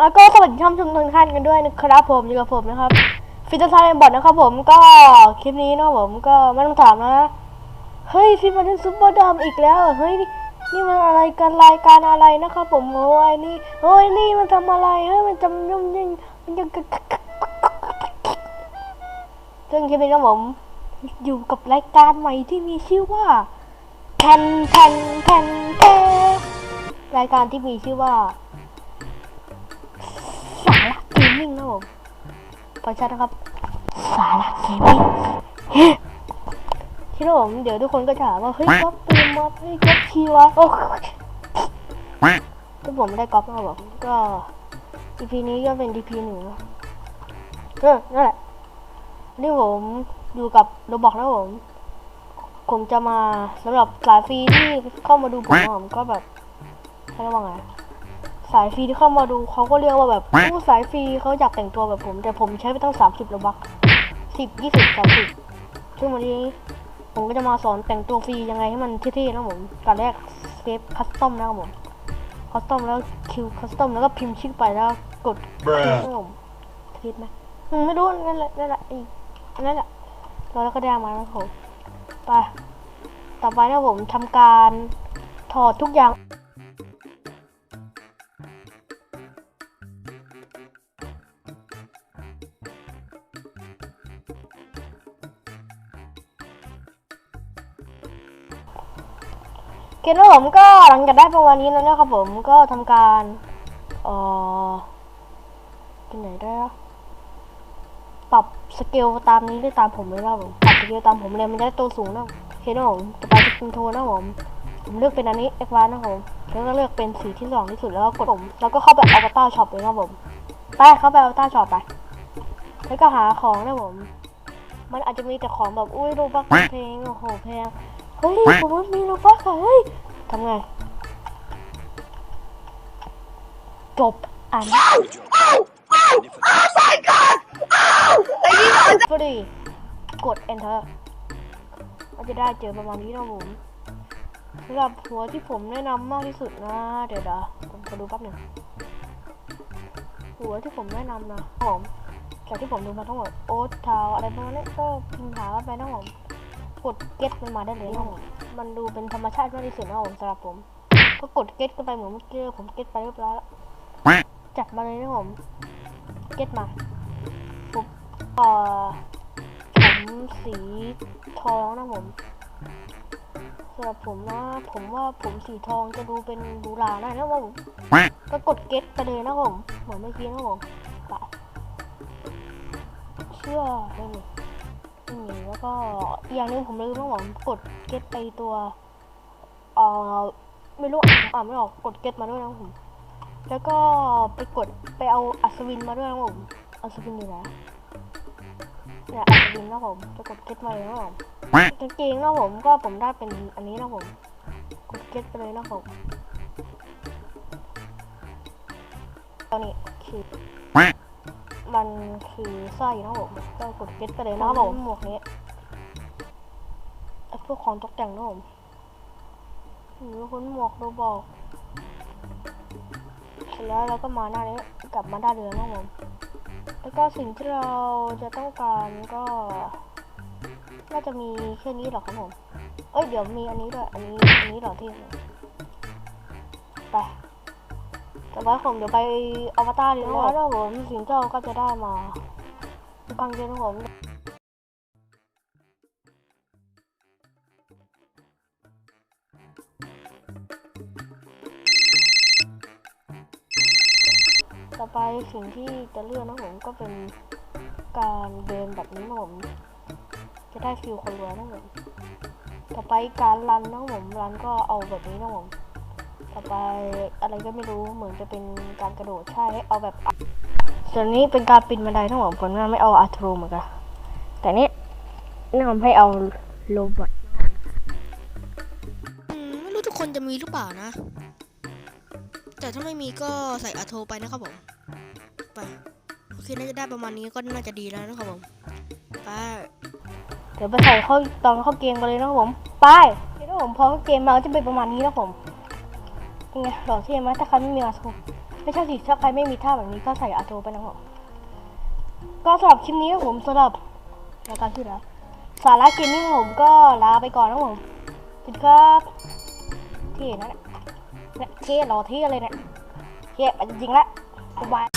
แล้วก็สมัครช่องชุมชนท่านกันด้วยนะครับผมอยู่กับผมนะครับฟิตเตอร์ไทยบอทนะครับผมก็คลิปนี้นะครับผมก็ไม่ต้องถามนะเฮ้ยพี่มาเล่นซุปเปอร์ดอมอีกแล้วเฮ้ยนี่มันอะไรกันรายการอะไรนะครับผมโอ้ยนี่โอ้ยนี่มันทำอะไรเฮ้ยมันจำยุ่งยิ่งมันยังซึ่งคลิปนี้นะผมอยู่กับรายการใหม่ที่มีชื่อว่าแผ่นแผ่นแผ่นแผ่นรายการที่มีชื่อว่า ฟังชัดนะครับสาระเกมมิ่งเฮ้คิดว่าผมเดี๋ยวทุกคนก็จะถามว่าเฮ้ยก๊อปปืนมาเฮ้ยก๊อปคีวะโอ้ถ้าผมไม่ได้ก๊อปนะครับผมก็ EP นี้ก็เป็น EP หนึ่งเออนั่นแหละนี่ผมอยู่กับโรบอกนะผมผมจะมาสำหรับสายฟรีที่เข้ามาดูผมผมก็แบบให้ระวังไง สายฟรีที่เข้ามาดูเขาก็เรียกว่าแบบผู้สายฟรีเขาอยากแต่งตัวแบบผม แต่ผมใช้ไปตั้งสามสิบโลบักสิบยี่สิบสามสิบซึ่งวันนี้ผมก็จะมาสอนแต่งตัวฟรียังไงให้มันเท่ๆนะผมก่อนแรกเซฟคัสตอมนะครับผมคัสตอมแล้วคิวคัสตอมแล้วก็พิมพ์ชื่อไปแล้วกดคลิกนะผมคลิกไหมอืมไม่รู้นั่นแหละนั่นแหละอีกนั่นแหละแล้วก็ได้มาแล้วผมไปต่อไปนะผมทำการถอดทุกอย่าง เกมแล้วผมก็หลังจากได้ประมาณนี้แล้วนะครับผมก็ทำการเอ่อที่ไหนได้อะปรับสเกลตามนี้ได้ตามผมเลยนะผมปรับสเกลตามผมเลยมันจะได้ตัวสูงนะโอเคนะผมจะไปสกินโทนะผมผมเลือกเป็นอันนี้เอ็กวานนะผมแล้วก็เลือกเป็นสีที่สองที่สุดแล้วก็กดผมแล้วก็เข้าไปอวตาช็อปเลยนะผมไปเข้าไปอวตาช็อปไป แล้วก็หาของนะผม มันอาจจะมีแต่ของแบบอุ้ยรูบักเพลงโอ้โหแพง เฮ้ยผมว่ามีโลบักอะเฮ้ยทำไง จบอันฟรีกด enter ก็จะได้เจอประมาณนี้นะผมสำหรับหัวที่ผมแนะนำมากที่สุดนะ เดี๋ยวเดี๋ยวผมขอดูแป๊บหนึ่งหัวที่ผมแนะนำนะผมจากที่ผมดูมาทั้งหมดโอ๊ตทาวอะไรประมาณนี้ก็พิมพ์หากันไปนะผม กดเก็ตมันมาได้เลยนะผมมันดูเป็นธรรมชาติมากที่สุดนะผมสำหรับผม ก็กดเก็ตกันไปเหมือนเมื่อกี้ผมเก็ตไปเรียบร้อยแล้วจัดมาเลยนะผม เก็ตมาปุ๊บเอ่อผมสีทองนะผมสำหรับผมนะ ผมว่าผมสีทองจะดูเป็นดูหราหน่อยนะผมก็กดเก็ตไปเลยนะผมเหมือนเมื่อกี้นะผมไปเชื่อเลย นี่อืมแล้วก็อย่างหนึงผมลืมนะผมกดเก็ตไปตัวเอ่อไม่รู้อ่านไม่ออกกดเก็ตมาด้วยนะผม แล้วก็ไปกดไปเอาอัศวินมาด้วยนะผมอัศวินอยู่ไหนเนี่ยอัศวินนะผมไปกดเก็ตมาเลยนะผมกางเกงนะผมก็ผมได้เป็นอันนี้นะผม กดเก็ตไปเลยนะผมตอนนี้คือ มันคือสร้อยนะผมก็กดเก็ตไปเลยนะผมหมวกนี้ไอ้พวกของตกแต่งนะผมหรือคุณหมวกโรบอกเสร็จแล้วเราก็มาหน้านี้กลับมาด้านเรือนะผมแล้วก็สิ่งที่เราจะต้องการก็น่าจะมีแค่นี้หรอกครับผม เอ้ยเดี๋ยวมีอันนี้ด้วย อันนี้ อันนี้เหรอที่ไป ต่อไปผมเดี๋ยวไปอวตารดีนแล้วผมสิ่งที่เราก็จะได้มาฟังเสียงผมต่อไปสิ่งที่จะเลือกนะผมก็เป็นการเดินแบบนี้นะผมจะได้ฟิลคนรวยนะผมต่อไปการรันนะผมรันก็เอาแบบนี้นะผม ต่อไปอะไรก็ไม่รู้เหมือนจะเป็นการกระโดดใช่เอาแบบส่วนนี้เป็นการปีนบันไดนะผมผมไม่เอาอาร์ทรูเหมือนกันแต่นี้แนะนำให้เอาโรบอทอืมไม่รู้ทุกคนจะมีหรือเปล่านะ แต่ถ้าไม่มีก็ใส่อาโทไปนะครับผมไปโอเคน่าจะได้ประมาณนี้ก็น่าจะดีแล้วนะครับผมไปเดี๋ยวไปใส่เข้าตอนเข้าเกมกันเลยนะครับผม ไปเดี๋ยวผมพอเข้าเกมมาก็จะเป็นประมาณนี้นะผม ยังไงหล่อเท่ไหมถ้าใครไม่มีอาทูไม่ไม่ใช่สิถ้าใครไม่มีท่าแบบนี้ก็ใส่อาโทไปนะผมก็สำหรับคลิปนี้ผมสำหรับรายการที่แล้วสาระเกมนี้ผมก็ลาไปก่อนนะผมสวัสดีครับเท่นะเนี่ยเนี่ยเท่อเท่เลยเนี่ยเท่ไปจริงละบ๊ายบาย